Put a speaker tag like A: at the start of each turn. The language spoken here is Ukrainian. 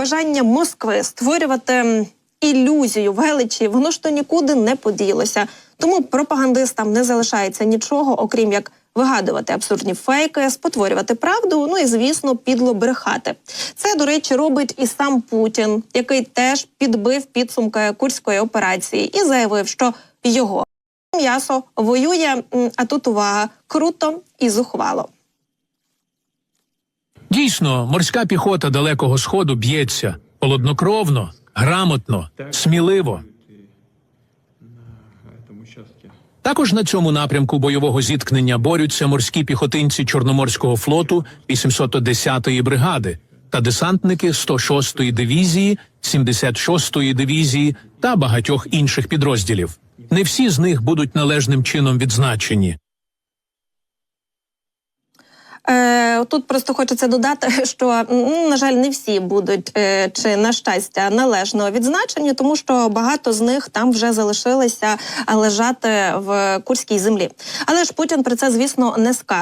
A: бажання Москви створювати ілюзію величі, воно ж то нікуди не поділося. Тому пропагандистам не залишається нічого, окрім як вигадувати абсурдні фейки, спотворювати правду, ну і звісно, підло брехати. Це, до речі, робить і сам Путін, який теж підбив підсумки курської операції і заявив, що його м'ясо воює, а тут увага круто і зухвало.
B: Дійсно, морська піхота далекого сходу б'ється холоднокровно, грамотно, сміливо. Також на цьому напрямку бойового зіткнення борються морські піхотинці Чорноморського флоту 810-ї бригади та десантники 106-ї дивізії, 76-ї дивізії та багатьох інших підрозділів. Не всі з них будуть належним чином відзначені.
A: Тут просто хочеться додати, що на жаль, не всі будуть е, чи на щастя належно відзначені, тому що багато з них там вже залишилися лежати в курській землі. Але ж Путін про це, звісно, не скаже.